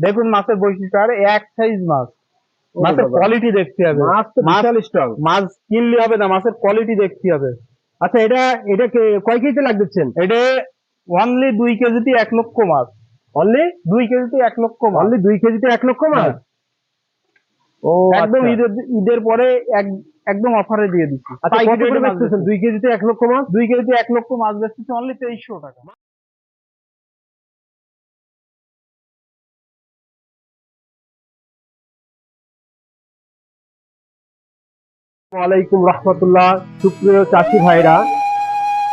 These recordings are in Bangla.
দেখুন মাছের বৈশিষ্ট্য আর এক সাইজ মাছ। মাছের কোয়ালিটি দেখতে হবে। মাছ তো মাছ- কিনলে হবে না মাছের কোয়ালিটি দেখতে হবে। আচ্ছা এটা এটা কয় কেজি লাগ দিচ্ছেন এটা অনলি দুই কেজিতে এক লক্ষ মাছ। অনলি দুই কেজিতে এক লক্ষ মাছ। অনলি দুই কেজিতে এক লক্ষ মাছ? হ্যাঁ। ও একদম আচ্ছা। ঈদের ঈদের পরে এক- একদম অফারে দিয়ে দিচ্ছি। আচ্ছা। দুই কেজিতে এক লক্ষ মাছ? দুই কেজিতে এক লক্ষ মাছ বেচতেছি অনলি তেইশশো টাকা। ওয়ালাইকুম রহমতুল্লাহ। সুপ্রিয় চাষি ভাইরা,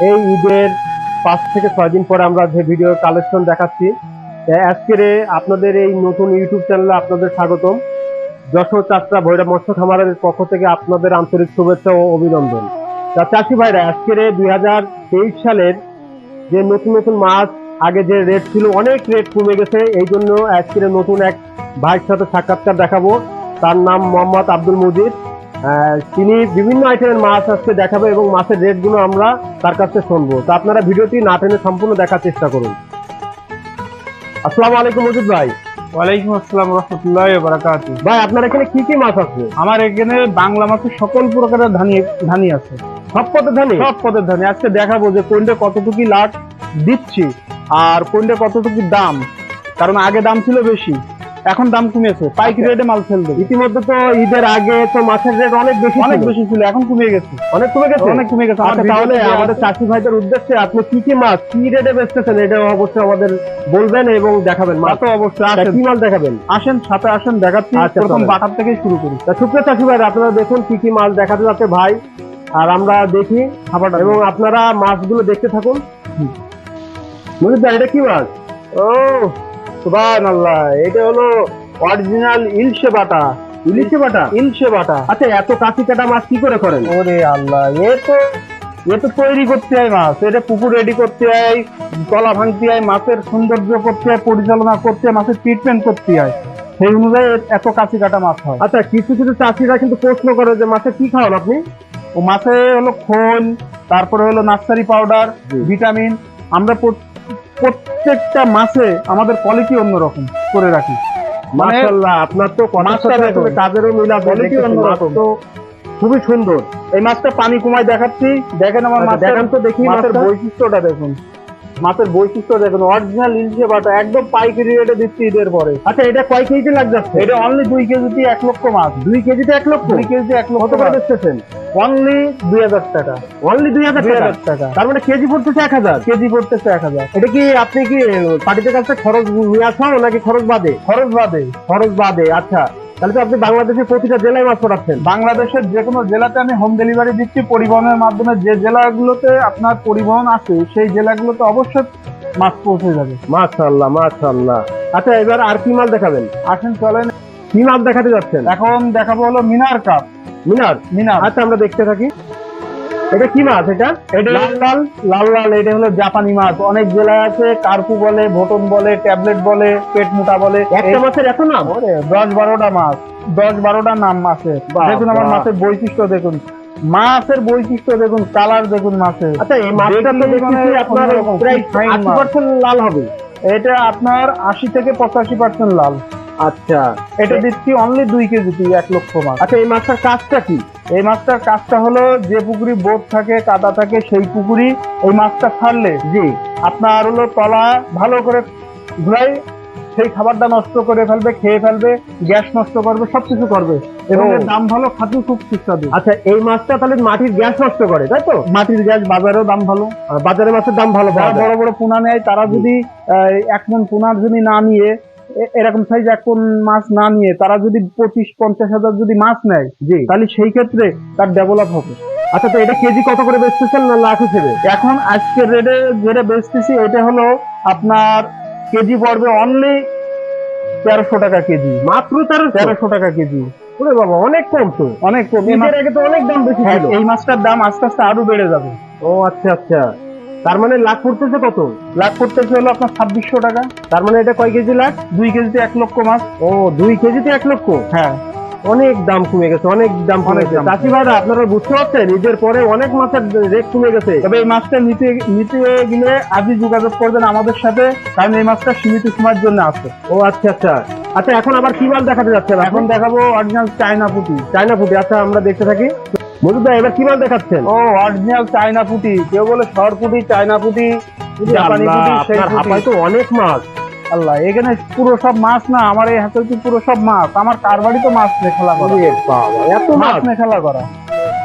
এই ঈদের পাঁচ থেকে ছয় দিন পরে আমরা যে ভিডিও কালেকশন দেখাচ্ছি আজকের আপনাদের এই নতুন ইউটিউব চ্যানেলে আপনাদের স্বাগতম। যশোর চাষরা ভৈরব মৎস্য খামারের পক্ষ থেকে আপনাদের আন্তরিক শুভেচ্ছা ও অভিনন্দন। তা চাষি ভাইরা, আজকের দুই হাজার তেইশ সালের যে নতুন নতুন মাছ, আগে যে রেট ছিল, অনেক রেট কমে গেছে। এই জন্য আজকের নতুন এক ভাইয়ের সাথে সাক্ষাৎকার দেখাবো। তার নাম মোহাম্মদ আব্দুল মুজিদ। তিনি বিভিন্ন আইটেমের মাছ আজকে দেখাবে এবং মাছের রেটগুলো আমরা তার কাছে শুনব। তো আপনারা ভিডিওটি না টেনে সম্পূর্ণ দেখার চেষ্টা করুন। আসসালামু আলাইকুম মুজিদ ভাই। ওয়ালাইকুম আসসালাম রহমতুল্লাহ বারাকাতু। ভাই আপনার এখানে কি কি মাছ আছে? আমার এখানে বাংলা মাছের সকল প্রকারের ধানি ধানি আছে। সব পথে ধানি? সব পদের ধানি। আজকে দেখাবো যে কোনটা কতটুকু লাট দিচ্ছি আর কোনটা কতটুকু দাম। কারণ আগে দাম ছিল বেশি। এখন দাম কমেছে পাইকারি রেটে মাল ফেলবে ইতিমধ্যে তো ঈদের আগে তো মাছের রেট অনেক বেশি অনেক বেশি ছিল এখন কমে গেছে। অনেক কমে গেছে? অনেক কমে গেছে। আচ্ছা তাহলে আমাদের চাষি ভাইদের উদ্দেশ্যে আপনি কি কি মাছ কি রেটে বেচতেছেন এটা অবশ্যই আমাদের বলবেন এবং দেখাবেন মাছ। তো অবশ্যই আসেন কি মাছ দেখাবেন? আসেন সাথে আসেন দেখাচ্ছি। আচ্ছা, প্রথম বাটার থেকে শুরু করি। তা সুপ্রিয় চাষি ভাই আপনারা দেখুন কি কি মাছ দেখাতে যাচ্ছে ভাই। আর আমরা দেখি খাবারটা। এবং আপনারা মাছগুলো দেখতে থাকুন। ভাই এটা কি মাছ? ও সুবহানাল্লাহ এটা হলো অরিজিনাল ইলশে বাটা। ইলিশে বাটা? ইলশে বাটা। আচ্ছা এত কাঁচি কাটা মাছ কি করে করেন? ওরে আল্লাহ এ তো এ তো তৈরি করতে হয় মাছ এটা পুকুর রেডি করতে হয় তলা ভাঙতে হয় মাছের সৌন্দর্য করতে হয় পরিচালনা করতে হয় মাছের ট্রিটমেন্ট করতে হয়। সেই অনুযায়ী এত কাঁচি কাটা মাছ হয়। আচ্ছা কিছু কিছু চাষিরা কিন্তু প্রশ্ন করে যে মাছে কি খাওয়ান আপনি? ও মাছে হলো খোল তারপরে হলো নার্সারি পাউডার ভিটামিন আমরা প্রত্যেকটা মাছে আমাদের কোয়ালিটি অন্যরকম করে রাখি। মানে মাশাআল্লাহ আপনার তো দেখুন। কাজেরও মিল আছে Quality অন্যরকম। তো খুবই সুন্দর। এই মাছটা পানি কমায় দেখাচ্ছি। দেখেন আমার আচ্ছা, মাছের তো দেখি মাছের বৈশিষ্ট্যটা দেখুন। মাছের বৈশিষ্ট্য দেখুন অরিজিনাল ইলশে বাটা একদম পাইকারি রেটে দিচ্ছি ঈদের পরে। আচ্ছা এটা কয় কেজি লাগ যাচ্ছে এটা অনলি দুই কেজিতে এক লক্ষ মাছ দুই কেজিতে এক লক্ষ? দুই কেজিতে এক লক্ষ কত করে বেচতেছেন অনলি দুই হাজার টাকা। অনলি দুই হাজার টাকা? তার মানে কেজি পড়তেছে এক হাজার? কেজি পড়তেছে এক হাজার। এটা কি আপনি কি পার্টিতে কাছে খরচ নিয়ে নাকি খরচ বাদে? খরচ বাদে। খরচ বাদে আচ্ছা। তাহলে তো আপনি বাংলাদেশের প্রতিটা জেলায় মাছ পাঠাচ্ছেন। বাংলাদেশের যে কোনো জেলাতে আমি হোম ডেলিভারি দিচ্ছি পরিবহনের মাধ্যমে যে জেলাগুলোতে আপনার পরিবহন আছে সেই জেলাগুলোতে অবশ্যই মাছ পৌঁছে যাবে। মাশাআল্লাহ মাশাআল্লাহ। আচ্ছা এবার আর কি মাছ দেখাবেন? আসেন চলেন। কি মাল দেখাতে যাচ্ছেন? এখন দেখাবো হলো মিনার কাপ মিনার? মিনার। আচ্ছা আমরা দেখতে থাকি। এটা কি মাছ এটা? এটা লাল লাল? লাল লাল এটা হলো জাপানি মাছ। অনেক জেলায় আছে কার্পু বলে ভোটন বলে ট্যাবলেট বলে পেট মোটা বলে। একটা মাছের এত নাম? দশ বারোটা মাছ। দশ বারোটা নাম মাছের। দেখুন আমার মাছের বৈশিষ্ট্য দেখুন। মাছের বৈশিষ্ট্য দেখুন কালার দেখুন মাছের। আচ্ছা এই মাছটা তো আপনার প্রায় লাল হবে। এটা আপনার আশি থেকে পঁচাশি পার্সেন্ট লাল। আচ্ছা এটা দিচ্ছি অনলি দুই কেজিতে এক লক্ষ মাছ আচ্ছা এই মাছটার কাজটা কি? এই মাছটার কাজটা হলো যে পুকুরি বোট থাকে কাদা থাকে সেই পুকুরি এই মাছটা ছাড়লে জি। আপনার হলো তলা ভালো করে ঘুরাই সেই খাবারটা নষ্ট করে ফেলবে খেয়ে ফেলবে গ্যাস নষ্ট করবে সবকিছু করবে। এবং এর দাম ভালো খাদ্য খুব সুস্বাদু। আচ্ছা এই মাছটা তাহলে মাটির গ্যাস নষ্ট করে তাই তো? মাটির গ্যাস বাজারেও দাম ভালো। আর বাজারে মাছের দাম ভালো বড় বড় পোনা নেয় তারা যদি এক মন পোনার যদি না নিয়ে এরকম সাইজ এখন মাছ না নিয়ে তারা যদি পঁচিশ পঞ্চাশ হাজার যদি মাছ নেয় জি। তাহলে সেই ক্ষেত্রে তার ডেভেলপ হবে। আচ্ছা তো এটা কেজি কত করে বেচতেছেন না লাখ হিসেবে? এখন আজকের রেটে যেটা বেচতেছি এটা হলো আপনার কেজি পড়বে অনলি তেরোশো টাকা কেজি। মাত্র তেরো তেরোশো টাকা কেজি। ওরে বাবা অনেক কম তো। অনেক কম। এই আগে তো অনেক দাম বেশি হ্যাঁ, ছিল। এই মাছটার দাম আস্তে আস্তে আরও বেড়ে যাবে। ও আচ্ছা আচ্ছা। তার মানে লাখ পড়তেছে কত? লাখ করতেছে হলো আপনার ছাব্বিশশো টাকা। তার মানে এটা কয় কেজি লাখ? দুই কেজিতে এক লক্ষ মাছ ও দুই কেজিতে এক লক্ষ? হ্যাঁ। অনেক দাম কমে গেছে অনেক দাম কমে গেছে। চাষি ভাইরা আপনারা বুঝতে পারছেন ঈদের পরে অনেক মাছের রেট কমে গেছে। তবে এই মাছটা নিতে নিতে গেলে আজই যোগাযোগ করবেন আমাদের সাথে কারণ এই মাছটা সীমিত সময়ের জন্য আছে। ও আচ্ছা আচ্ছা। আচ্ছা এখন আবার কি মাল দেখাতে যাচ্ছেন? এখন দেখাবো অরিজিনাল চায়না পুটি। চায়না ফুটি আচ্ছা আমরা দেখতে থাকি। মজুদ এবার কি মাল দেখাচ্ছেন? ও অরিজিনাল চায়না পুটি। কেউ বলে শর পুটি চায়না পুটি জাপানি পুটি আপনার তো অনেক মাছ। আল্লাহ এখানে পুরো সব মাছ না আমার এই হাতে পুরো সব মাছ? আমার কার বাড়ি তো মাছ নিয়ে খেলা করা এত মাছ মাছ? নিয়ে খেলা করা।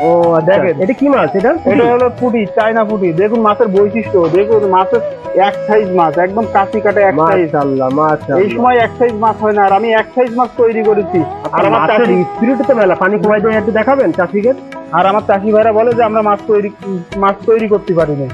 ও দেখেন দেখেন। এটা কি মাছ এটা? এটা হলো পুটি চায়না পুটি। দেখুন মাছের বৈশিষ্ট্য। দেখুন মাছের এক সাইজ মাছ একদম কাঁচি কাটে এক সাইজ আল্লাহ মাছ এই সময় এক সাইজ মাছ হয় না আর আমি এক সাইজ মাছ তৈরি করেছি। আর আর আমার মাছের চাষি স্পিরিট তো মেলা। পানি কমাই দিয়ে একটু দেখাবেন চাষিকে আর আমার চাষি ভাইরা বলে যে আমরা মাছ তৈরি মাছ তৈরি করতে পারি না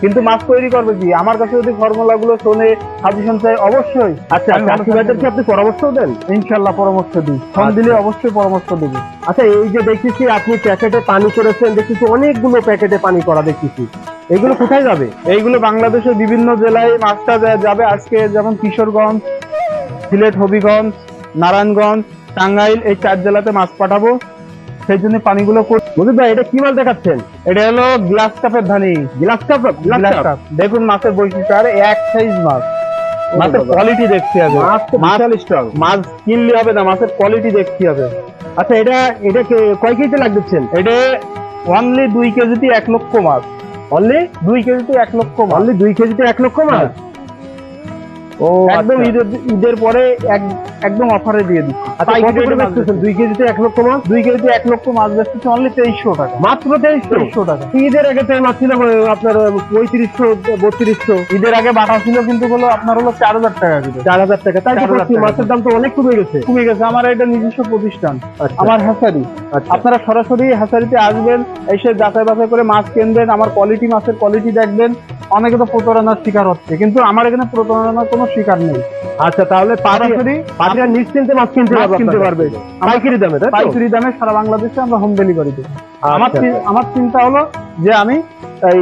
কিন্তু মাছ তৈরি করবে কি? আমার কাছে যদি ফর্মুলা গুলো শোনে সাজেশন চাই অবশ্যই। আচ্ছা আমি চাষি ভাইদেরকে আপনি পরামর্শ দেন। ইনশাল্লাহ পরামর্শ দিই। ফোন আচ্ছা। দিলে অবশ্যই পরামর্শ দেবো। আচ্ছা এই যে দেখতেছি আপনি প্যাকেটে পানি করেছেন দেখেছি অনেকগুলো প্যাকেটে পানি করা দেখেছি এগুলো কোথায় যাবে? এইগুলো বাংলাদেশের বিভিন্ন জেলায় মাছটা যাবে আজকে যেমন কিশোরগঞ্জ সিলেট হবিগঞ্জ নারায়ণগঞ্জ টাঙ্গাইল এই চার জেলাতে মাছ পাঠাবো। সেই জন্য পানিগুলো মজুদ ভাই এটা কি মাল দেখাচ্ছেন? এটা হলো গ্লাস কাপের ধানি। গ্লাস কাপ গ্লাস কাপ দেখুন মাছের বৈশিষ্ট্য আর এক সাইজ মাছ। মাছের কোয়ালিটি দেখতে হবে মাছ মাছ কিনলে হবে না মাছের কোয়ালিটি দেখতে হবে আচ্ছা এটা এটা কয় কেজিতে লাগতেছেন এটা অনলি দুই কেজিতে এক লক্ষ মাছ। অনলি দুই কেজিতে এক লক্ষ অনলি দুই কেজিতে এক লক্ষ মাছ? ও একদম আচ্ছা। ঈদের ঈদের পরে এক- একদম অফারে দিয়ে দিচ্ছি। আচ্ছা দুই কেজিতে এক লক্ষ মাছ দুই কেজিতে এক লক্ষ মাছ বেচতেছে অনলি তেইশশো টাকা। মাত্র তেইশশো? টাকা। ঈদের আগে তো মাছ ছিল আপনার পঁয়ত্রিশশো বত্রিশশো। ঈদের আগে বাটা ছিল কিন্তু হলো আপনার হলো চার হাজার টাকা কিলো চার হাজার টাকা তাই তো 4,000 বলছি, মাছের দাম তো অনেক কমে গেছে। কমে গেছে আমার এটা নিজস্ব প্রতিষ্ঠান। আচ্ছা। আমার হ্যাসারি। আচ্ছা। আপনারা সরাসরি হ্যাসারিতে আসবেন এসে যাচাই বাছাই করে মাছ কিনবেন আমার কোয়ালিটি মাছের কোয়ালিটি দেখবেন। অনেকে তো প্রতারণার শিকার হচ্ছে কিন্তু আমার এখানে প্রতারণার কোনো শিকার নেই। আচ্ছা তাহলে সরাসরি পাটিরা নিশ্চিন্তে মাছ কিনতে পারবে কিনতে পারবে। পাইকারি দামে তাই পাইকারি দামে সারা বাংলাদেশে আমরা হোম ডেলিভারি দিই আমার আচ্ছা, আমার চিন্তা হলো যে আমি এই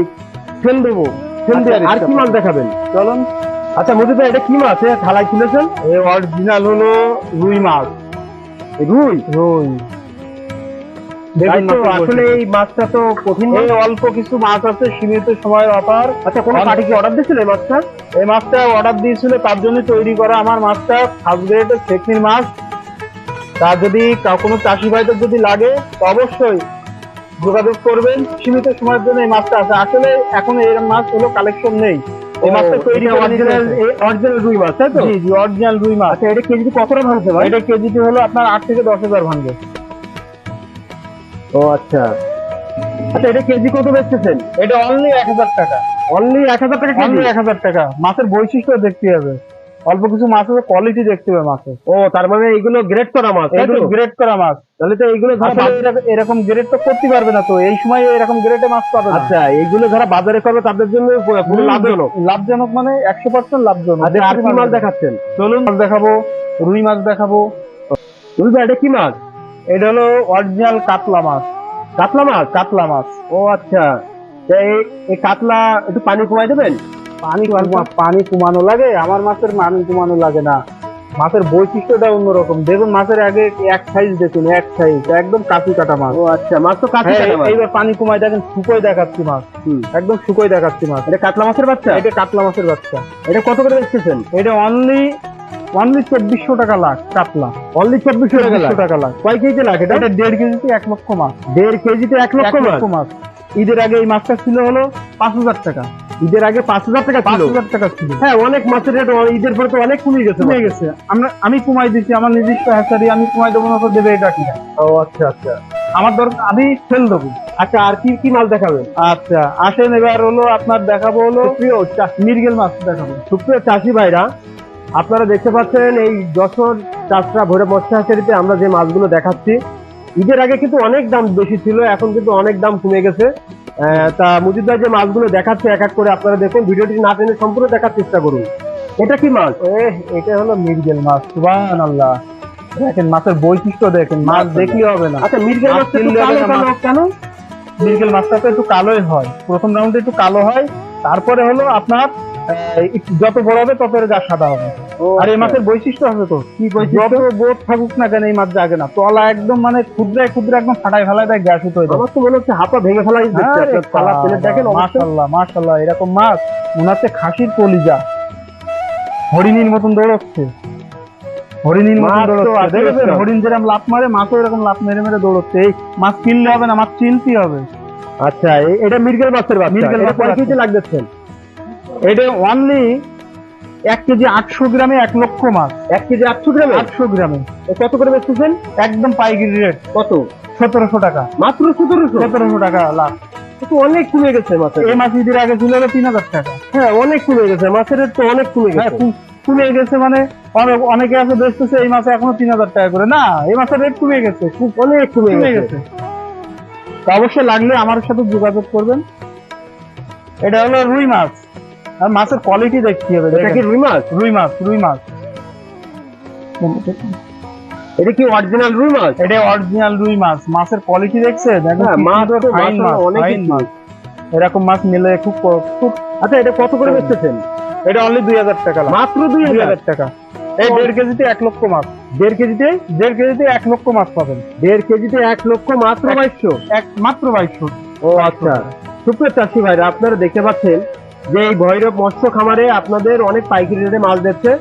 ফেল দেবো। ফেল দিয়ে আর কি মাছ দেখাবেন? চলুন। আচ্ছা মধু এটা কি মাছ? এ থালায় তুলেছেন এই অরিজিনাল হলো রুই মাছ। রুই? রুই। আসলে। এই মাছটা তো কঠিন। এই অল্প কিছু মাছ আছে সীমিত সময়ের অফার আচ্ছা কোনো পার্টি কি অর্ডার দিয়েছিল এই মাছটা? এই মাছটা অর্ডার দিয়েছিল তার জন্য তৈরি করা আমার মাছটা ফার্স্ট গ্রেডের টেকনির মাছ। যদি কোনো চাষি ভাইদের যদি লাগে অবশ্যই যোগাযোগ করবেন। সীমিত সময়ের জন্য এই মাছটা আছে। আসলে এখন এই মাছ হলো কালেকশন নেই। এই মাছটা তৈরি অরিজিনাল অরিজিনাল রুই মাছ তাই তো? জি জি অরিজিনাল রুই মাছ। আচ্ছা এটা কেজিতে কত টাকা ভাঙছে ভাই এটা কেজিতে হলো আপনার আট থেকে দশ হাজার ভাঙবে। ও আচ্ছা। আচ্ছা এটা কেজি কত বেচতেছেন? এটা অনলি এক হাজার টাকা। অনলি এক হাজার টাকা অনলি এক হাজার টাকা। মাছের বৈশিষ্ট্য দেখতে হবে। অল্প কিছু মাছ আছে কোয়ালিটি দেখতে হবে মাছের। ও তার মানে এইগুলো গ্রেড করা মাছ এগুলো গ্রেড করা মাছ। তাহলে তো এইগুলো এরকম- গ্রেড তো করতে পারবে না তো। এই সময় এরকম গ্রেডে মাছ পাবে আচ্ছা এইগুলো যারা বাজারে করবে তাদের জন্য লাভজনক। লাভজনক মানে একশো পার্সেন্ট লাভজনক। আচ্ছা আর কি মাছ দেখাচ্ছেন? চলুন মাছ দেখাবো রুই মাছ দেখাবো। বুঝলি এটা কি মাছ? এটা হলো অরিজিনাল কাতলা মাছ। কাতলা মাছ? কাতলা মাছ। ও আচ্ছা। এই কাতলা একটু পানি কমাই দেবেন? পানি পানি কমানো লাগে আমার মাছের পানি কমানো লাগে না। মাছের বৈশিষ্ট্যটা অন্যরকম। দেখুন মাছের আগে এক সাইজ দেখুন এক সাইজ একদম কাঁচি কাটা মাছ। ও আচ্ছা মাছ তো কাতলা হ্যাঁ, এইবার পানি কমাই দেখেন শুকোয় দেখাচ্ছি মাছ। একদম শুকোয় দেখাচ্ছি মাছ। এটা কাতলা মাছের বাচ্চা? এটা কাতলা মাছের বাচ্চা। এটা কত করে বেচতেছেন? এটা অনলি অনলি চব্বিশশো টাকা লাখ কাতলা। অনলি চব্বিশশো টাকা টাকা লাখ। কয় কেজি লাখ এটা? এটা দেড় কেজিতে এক লক্ষ মাছ। দেড় কেজিতে এক লক্ষ মাছ? ঈদের আগে এই মাছটা ছিল হলো পাঁচ হাজার টাকা। ঈদের আগে পাঁচ হাজার টাকা পাঁচ হাজার টাকা ছিল। হ্যাঁ অনেক মাছের রেট ঈদের পরে তো অনেক কমে গেছে কমে গেছে। আমরা আমি কমাই দিচ্ছি আমার নিজস্ব হ্যাচারি আমি কমাই দেবো না দেবে এটা কি? ও আচ্ছা আচ্ছা। আমার দরকার আমি ফেল দেবো। আচ্ছা আর কি কি মাছ দেখাবেন আচ্ছা আসেন এবার হলো আপনার দেখাবো হলো সুপ্রিয় চা- মিরগেল মাছ দেখাবো। সুপ্রিয় চাষি ভাইরা আপনারা দেখতে পাচ্ছেন এই যশোর চাষরা ভৈরব মৎস্য আমরা যে মাছগুলো দেখাচ্ছি ঈদের আগে কিন্তু অনেক দাম বেশি ছিল এখন কিন্তু অনেক দাম কমে গেছে। তা মুজিদ ভাই যে মাছগুলো দেখাচ্ছে এক এক করে আপনারা দেখুন ভিডিওটি না টেনে সম্পূর্ণ দেখার চেষ্টা করুন। এটা কি মাছ? এটা হলো মিরগেল মাছ সুবান আল্লাহ দেখেন মাছের বৈশিষ্ট্য দেখেন মাছ দেখলে হবে না। আচ্ছা মির্গের মাছ। কেন? মিরগেল মাছটা তো একটু কালোই হয় প্রথম রাউন্ডে একটু কালো হয় তারপরে হলো আপনার যত বড় হবে তত এর গা সাদা হবে। আর এই মাছের বৈশিষ্ট্য হবে তো কি বৈশিষ্ট্য? যত বোধ থাকুক না কেন এই মাছ জাগে না। তলা একদম মানে ক্ষুদ্রায় ক্ষুদ্র একদম ফাটাই ফেলাই দেয় গ্যাস যায়। আমার তো মনে হচ্ছে হাপা ভেঙে ফেলাই আপনার কালার প্লেট দেখেন মাশাল্লাহ মাশাল্লাহ এরকম মাছ মনে হচ্ছে খাসির কলিজা। হরিণীর মতন দৌড়চ্ছে। হরিণীর মতন দৌড়চ্ছে। হরিণ যেরকম লাফ মারে মাছও এরকম লাফ মেরে মেরে দৌড়চ্ছে। এই মাছ কিনলে হবে না মাছ চিনতে হবে। আচ্ছা এটা মির্গেল মাছের বাচ্চা। মৃগেল এটা মাছের কয়। কেজি লাগতেছেন এটা অনলি এক কেজি আটশো গ্রামে এক লক্ষ মাছ। এক কেজি আটশো গ্রামে? আটশো গ্রামে। কত করে বেচতেছেন? একদম পাইকারি রেট কত? সতেরোশো টাকা। মাত্র সতেরোশো? সতেরোশো টাকা তো অনেক কমে গেছে মাছের। এই মাছ ঈদের আগে ছিল তিন হাজার টাকা। হ্যাঁ অনেক কমে গেছে। মাছের রেট তো অনেক কমে হ্যাঁ গেছে। কমে গেছে মানে অনেক- অনেকে আছে বেচতেছে এই মাছে এখনও তিন হাজার টাকা করে। না এই মাছের রেট কমে গেছে। খুব অনেক কমে গেছে। অবশ্যই লাগলে আমার সাথে যোগাযোগ করবেন। এটা হলো রুই মাছ। আর মাছের কোয়ালিটি দেখতে হবে এটা কি রুই মাছ? রুই মাছ রুই মাছ। এটা কি অরিজিনাল রুই মাছ? এটা অরিজিনাল রুই মাছ। মাছের কোয়ালিটি দেখছে? দেখো হ্যাঁ, মাছ অনেক মাছ। এরকম মাছ মিলে খুব খুব আচ্ছা এটা কত করে বেচতেছেন? এটা অনলি দুই হাজার টাকা মাত্র দুই হাজার? টাকা। এই দেড় কেজিতে এক লক্ষ মাছ। দেড় কেজিতে? দেড় কেজিতে এক লক্ষ মাছ পাবেন। দেড় কেজিতে এক লক্ষ মাত্র বাইশশো? এক মাত্র বাইশশো। ও আচ্ছা। সুপ্রিয় চাষি ভাইরা আপনারা দেখতে পাচ্ছেন যে এই ভৈরব মৎস্য খামারে আপনাদের অনেক পাইকারি রেটে মাছ দিচ্ছে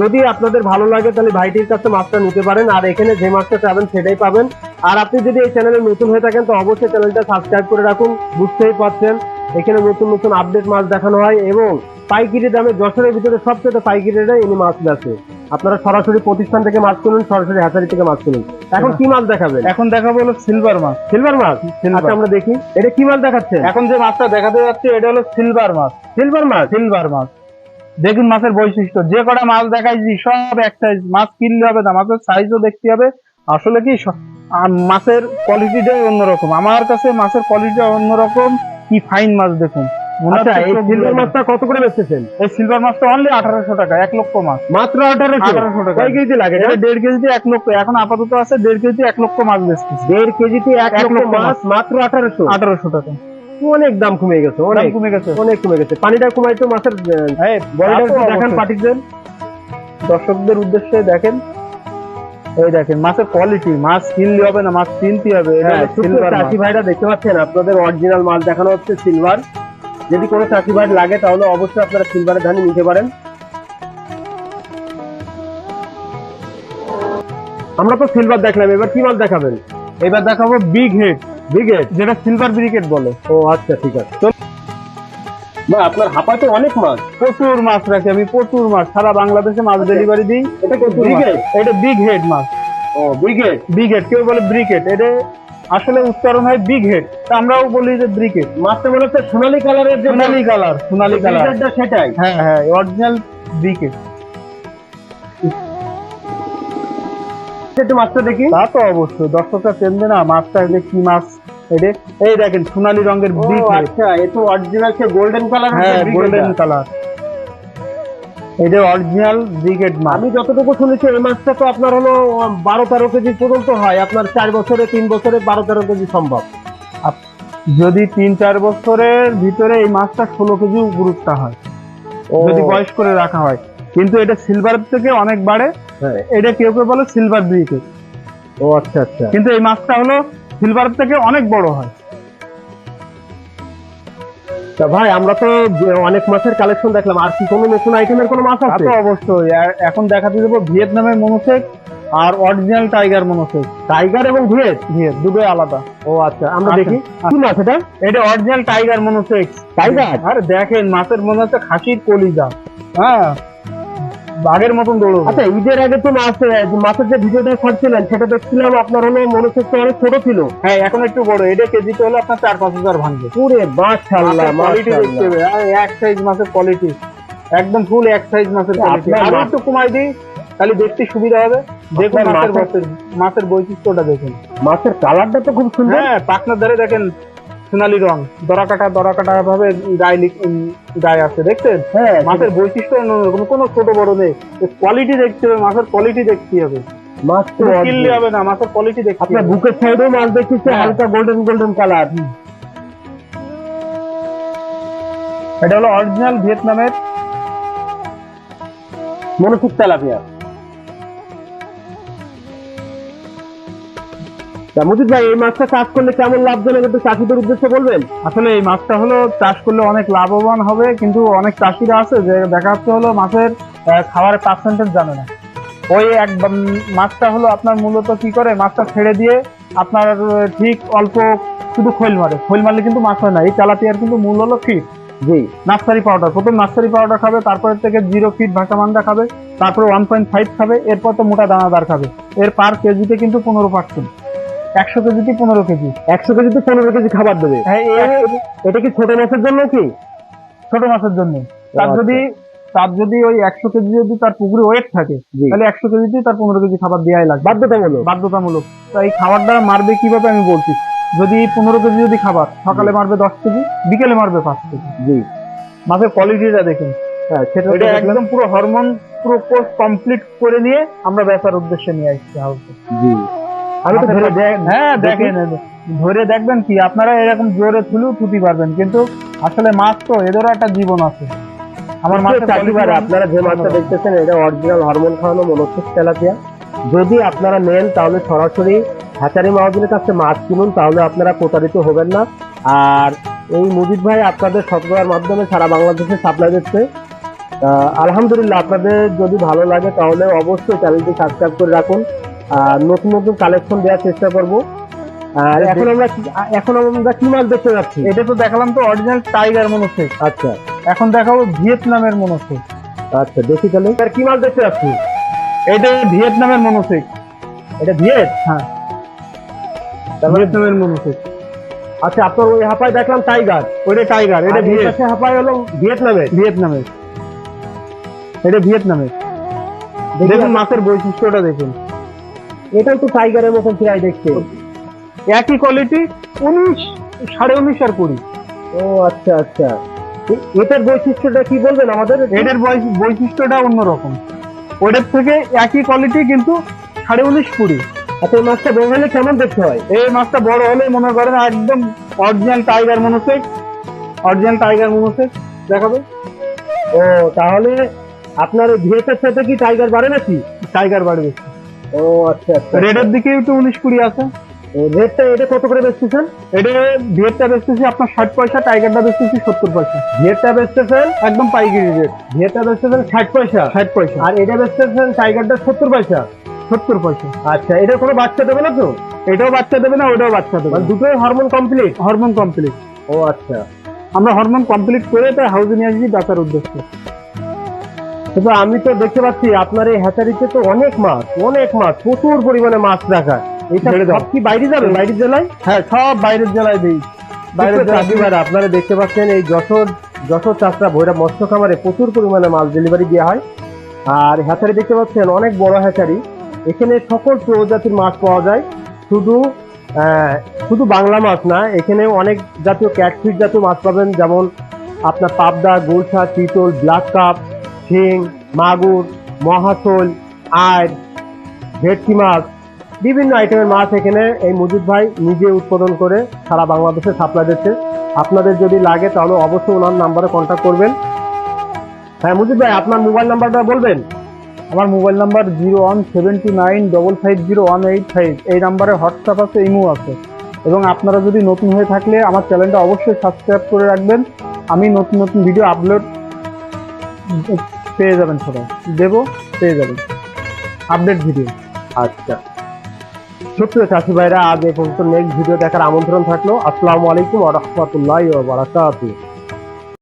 যদি আপনাদের ভালো লাগে তাহলে ভাইটির কাছে মাছটা নিতে পারেন, আর এখানে যে মাছটা পাবেন সেটাই পাবেন। আর আপনি যদি এই চ্যানেলে নতুন হয়ে থাকেন, তো অবশ্যই চ্যানেলটা সাবস্ক্রাইব করে রাখুন, বুঝতেই পারছেন। এখানে নতুন নতুন আপডেট মাছ দেখানো হয় এবং পাইকারি দামে যশোরের ভিতরে সবচেয়ে পাইকারি রেটে ইনি মাছ আছে। আপনারা সরাসরি প্রতিষ্ঠান থেকে মাছ কিনুন সরাসরি হ্যাচারি থেকে মাছ কিনুন। এখন কি মাছ দেখাবেন? এখন দেখাবো হলো সিলভার মাছ। সিলভার মাছ। আচ্ছা আমরা দেখি। এটা কি মাছ দেখাচ্ছে এখন যে মাছটা দেখাতে যাচ্ছে এটা হলো সিলভার মাছ। সিলভার মাছ? সিলভার মাছ। দেখুন মাছের বৈশিষ্ট্য। যে কটা মাছ দেখাইছি সব এক সাইজ মাছ কিনলে হবে না মাছের সাইজও দেখতে হবে। আসলে কি মাছের কোয়ালিটিটাই অন্যরকম। আমার কাছে মাছের কোয়ালিটি অন্যরকম। কি ফাইন মাছ দেখুন। হচ্ছে এই চোখ সিলভার বুজে মাছটা কত করে বেচতেছেন? এই সিলভার মাছটা অনলি আঠারোশো টাকা এক লক্ষ মাছ মাত্র আঠারোশো। আঠারোশো টাকা। কেজি লাগে? দেড় কেজিতে এক লক্ষ এখন আপাতত আছে দেড় কেজিতে এক লক্ষ মাছ বেচতেছে। দেড় কেজিতে এক এক লক্ষ লক্ষ মাছ মাত্র আঠারোশো। আঠারোশো টাকা। অনেক দাম কমে গেছে অনেক। কমে গেছে। অনেক কমে গেছে। পানিটা কমাই তো মাছের দেখান দর্শকদের উদ্দেশ্যে দেখেন। এই দেখেন মাছের কোয়ালিটি মাছ কিনলে হবে না মাছ কিনতে হবে। হ্যাঁ চাষি ভাইরা দেখতে পাচ্ছেন আপনাদের অরিজিনাল মাছ দেখানো হচ্ছে সিলভার যদি কোনো ভাই লাগে তাহলে অবশ্যই আপনারা সিলভারের ধানি নিতে পারেন। আমরা তো সিলভার দেখলাম এবার কি মাছ দেখাবেন? এবার দেখাবো বিগ হেড ব্রিগেড যেটা সিলভার ব্রিকেট বলে। ও আচ্ছা ঠিক আছে। আপনার হাঁপায় অনেক মাছ প্রচুর মাছ রাখি আমি প্রচুর মাছ। সারা বাংলাদেশে মাছ ডেলিভারি দিই। এটা। ব্রিগেড এটা বিগ হেড মাছ। ও ব্রিগেড বিগ হেড কেউ বলে ব্রিকেট। এটা আসলে উচ্চারণ হয় বিগ হেড তা আমরাও বলি যে ব্রিকেট মাছটা মনে হচ্ছে সোনালী কালারের যে সোনালি কালার সোনালি কালার। সেটাই। হ্যাঁ হ্যাঁ অরিজিনাল ব্রিকেট একটু মাছটা দেখি। তা তো অবশ্যই দর্শকরা চেনবে না মাছটা যে কি মাছ এটা। এই দেখেন সোনালি রঙের হেড আচ্ছা এ তো অরিজিনাল সে গোল্ডেন কালার হ্যাঁ গোল্ডেন কালার এটা অরিজিনাল ব্রিকেট মাছ আমি যতটুকু শুনেছি এই মাছটা তো আপনার হলো বারো তেরো কেজি পর্যন্ত হয়। আপনার চার বছরে তিন বছরে বারো তেরো কেজি সম্ভব। যদি তিন চার বছরের ভিতরে এই মাছটা ষোলো কেজি গুরুত্ব হয় যদি বয়স করে রাখা হয়। কিন্তু এটা সিলভার থেকে অনেক বাড়ে। হ্যাঁ। এটা কেউ কেউ বলে সিলভার ব্রিকেট ও আচ্ছা আচ্ছা। কিন্তু এই মাছটা হলো সিলভার থেকে অনেক বড় হয়। তা ভাই আমরা তো অনেক মাছের কালেকশন দেখলাম। আর কি কোনো নতুন আইটেমের কোনো মাছ আছে? অবশ্যই। এখন দেখাতে দেবো ভিয়েতনামের মনোসেক আর অরিজিনাল টাইগার মনোসেক টাইগার এবং ভিয়েত ভিয়েত দুটোই আলাদা। ও আচ্ছা আমরা আচ্ছা, দেখি। কি মাছ এটা? এটা অরিজিনাল টাইগার মনোসেক টাইগার আর দেখেন মাছের মনে হচ্ছে খাসির কলিজা। হ্যাঁ। বাঘের মতন দৌড়ো আচ্ছা ঈদের আগে তো মাছ মাছের যে ভিডিওটা ছাড়ছিলেন সেটা দেখছিলাম আপনার হলো মনে হচ্ছে অনেক ছোট ছিল। হ্যাঁ এখন একটু বড়। এটা কেজিতে হলে আপনার চার পাঁচ হাজার ভাঙবে। পুরে মাশাআল্লাহ কোয়ালিটি দেখতে হবে। এক সাইজ মাছের কোয়ালিটি একদম ফুল এক সাইজ মাছের কোয়ালিটি আপনার একটু কমাই দিই তাহলে দেখতে সুবিধা হবে। দেখুন মাছের মাছের- বৈশিষ্ট্যটা দেখুন। মাছের কালারটা তো খুব সুন্দর। হ্যাঁ পাকনার ধারে দেখেন সোনালী রং। দরা কাটা দরা কাটা ভাবে গায়ে গায়ে আছে দেখছেন? হ্যাঁ মাছের বৈশিষ্ট্য অন্যরকম কোনো ছোট বড় নেই। কোয়ালিটি দেখতে হবে মাছের কোয়ালিটি দেখতে হবে। মাছ তো কিনলে হবে না মাছের কোয়ালিটি দেখতে আপনার বুকের সাইডেও মাছ দেখতেছে হ্যাঁ। হালকা গোল্ডেন গোল্ডেন কালার এটা হলো অরিজিনাল ভিয়েতনামের মনোসুখ তেলাপিয়া। মুজিদ ভাই এই মাছটা চাষ করলে কেমন লাভজনক একটু চাষিদের উদ্দেশ্যে বলবেন? আসলে এই মাছটা হলো চাষ করলে অনেক লাভবান হবে কিন্তু অনেক চাষিরা আছে যে দেখা যাচ্ছে হলো মাছের খাবারের পার্সেন্টেজ জানে না। ওই এক মাছটা হলো আপনার মূলত কি করে মাছটা ছেড়ে দিয়ে আপনার ঠিক অল্প শুধু খৈল মারে। খৈল মারলে কিন্তু মাছ হয় না এই তেলাপিয়ার কিন্তু মূল হলো ফিট জি। নার্সারি পাউডার প্রথম নার্সারি পাউডার খাবে তারপর থেকে জিরো ফিট ভাষামানটা খাবে তারপরে ওয়ান পয়েন্ট ফাইভ খাবে এরপর তো মোটা দানাদার খাবে। এর পার কেজিতে কিন্তু পনেরো পার্সেন্ট একশো কেজিতে পনেরো কেজি? একশো কেজি কেজিতে পনেরো কেজি খাবার দেবে। হ্যাঁ এটা কি ছোট মাছের জন্য কি? ছোট মাছের জন্য। তার আচ্ছা। যদি তার যদি ওই একশো কেজি যদি তার পুকুরে ওয়েট থাকে তাহলে একশো কেজিতেই তার পনেরো কেজি খাবার দেওয়াই লাগবে। বাধ্যতামূলক। বাধ্যতামূলক। তো এই খাবারটা মারবে কীভাবে আমি বলছি? যদি পনেরো কেজি যদি খাবার সকালে মারবে দশ কেজি বিকেলে মারবে পাঁচ কেজি। জি। মাছের কোয়ালিটিটা দেখুন। হ্যাঁ সেটা একদম পুরো হরমোন পুরো কোর্স কমপ্লিট করে নিয়ে আমরা বেচার উদ্দেশ্যে নিয়ে আসছি হাউসে জি। আমি তো ধরে হ্যাঁ দেখেন ধরে দেখবেন কি আপনারা এরকম জোরে তুলেও তুতি পারবেন কিন্তু আসলে মাছ তো এদেরও একটা জীবন আছে। আমার মাছের চাকরি আপনারা যে মাছটা দেখতেছেন এটা অরিজিনাল হরমোন খাওয়ানো মনোসুখ তেলাপিয়া। যদি আপনারা নেন তাহলে সরাসরি হ্যাচারি মাহজুলের কাছে মাছ কিনুন তাহলে আপনারা প্রতারিত হবেন না। আর এই মুজিদ ভাই আপনাদের সততার মাধ্যমে সারা বাংলাদেশে সাপ্লাই দিচ্ছে। আলহামদুলিল্লাহ আপনাদের যদি ভালো লাগে তাহলে অবশ্যই চ্যানেলটি সাবস্ক্রাইব করে রাখুন। নতুন নতুন কালেকশন দেওয়ার চেষ্টা করব। আর এখন আমরা এখন আমরা কি মাছ দেখতে যাচ্ছি? এটা তো দেখালাম তো অরিজিনাল টাইগার মনে হচ্ছে আচ্ছা। এখন দেখাবো ভিয়েতনামের মনে হচ্ছে আচ্ছা দেখি তাহলে। আর কি মাছ দেখতে যাচ্ছি? এটা ভিয়েতনামের মনোসেক এটা ভিয়েত হ্যাঁ। ভিয়েতনামের মনোসেক আচ্ছা আপনার ওই হাঁপায় দেখলাম টাইগার ওইটা টাইগার এটা ভিয়েত ভিয়েত হাঁপায় হলো ভিয়েতনামের ভিয়েতনামের এটা ভিয়েতনামের দেখুন মাছের বৈশিষ্ট্যটা দেখুন। এটাও তো টাইগারের মতন প্রায় দেখতে। একই কোয়ালিটি উনিশ সাড়ে উনিশ আর কুড়ি। ও আচ্ছা আচ্ছা। এটার বৈশিষ্ট্যটা কি বলবেন আমাদের? এটার বৈশিষ্ট্যটা অন্যরকম। ওটার থেকে একই কোয়ালিটি কিন্তু সাড়ে উনিশ কুড়ি। আচ্ছা এই মাছটা বড় হলে কেমন দেখতে হয়? এই মাছটা বড় হলে মনে করেন একদম original tiger monosex original tiger monosex দেখাবে? ও তাহলে আপনার ভিয়েতের সাথে কি টাইগার বাড়ে নাকি? টাইগার বাড়বে ও আচ্ছা আচ্ছা রেডের দিকে একটু উনিশ কুড়ি আছে। রেটটা এটা কত করে বেচতেছেন? এটা ভিয়েটটা বেচতেছি আপনার ষাট পয়সা টাইগারটা বেচতেছি সত্তর পয়সা। বেচতেছেন? একদম পাইকারি রেট বেচতেছেন ষাট পয়সা? ষাট পয়সা। আর এটা বেচতেছেন টাইগারটা সত্তর পয়সা? সত্তর পয়সা। আচ্ছা এটার কোনো বাচ্চা দেবে না তো? এটাও বাচ্চা দেবে না ওটাও বাচ্চা দেবে মানে দুটোই হরমোন কমপ্লিট হরমোন কমপ্লিট ও আচ্ছা। আমরা হরমোন কমপ্লিট করে তাই হাউসে নিয়ে আসছি বেচার উদ্দেশ্যে। কিন্তু আমি তো দেখতে পাচ্ছি আপনার এই হ্যাচারিতে তো অনেক মাছ অনেক মাছ প্রচুর পরিমাণে মাছ রাখা। এটা। সব কি বাইরে যাবে বাইরের জেলায়? হ্যাঁ সব বাইরের জেলায় দিই। বাইরের জেলায় আপনারা দেখতে পাচ্ছেন এই যশোর যশোর চাষরা ভৈরব মৎস্য খামারে প্রচুর পরিমাণে মাছ ডেলিভারি দেওয়া হয়। আর হ্যাচারি দেখতে পাচ্ছেন অনেক বড় হ্যাচারি। এখানে সকল প্রজাতির মাছ পাওয়া যায়। শুধু আহ, শুধু বাংলা মাছ না এখানে অনেক জাতীয় ক্যাটফিশ জাতীয় মাছ পাবেন। যেমন আপনার পাবদা গোলসা চিতল ব্ল্যাক কাপ শিং মাগুর মহাশোল আয় ভেটকি মাছ, বিভিন্ন আইটেমের মাছ এখানে এই মজুদ ভাই নিজে উৎপাদন করে সারা বাংলাদেশে সাপ্লাই দিচ্ছে। আপনাদের যদি লাগে তাহলে অবশ্যই ওনার নাম্বারে কন্ট্যাক্ট করবেন। হ্যাঁ মজুদ ভাই, আপনার মোবাইল নাম্বারটা বলবেন? আমার mobile number zero one seventy nine double five zero one eight five এই নাম্বারে হোয়াটসঅ্যাপ আছে ইমো আছে। এবং আপনারা যদি নতুন হয়ে থাকলে আমার চ্যানেলটা অবশ্যই সাবস্ক্রাইব করে রাখবেন। আমি নতুন নতুন ভিডিও আপলোড পেয়ে যাবেন সবাই। দেব, পেয়ে যাবেন। আপডেট ভিডিও আচ্ছা। সত্যি চাষি ভাইরা, আজ এই পর্যন্ত নেক্সট ভিডিও দেখার আমন্ত্রণ থাকল। আসসালামু আলাইকুম ওয়া বারাকাতুহু।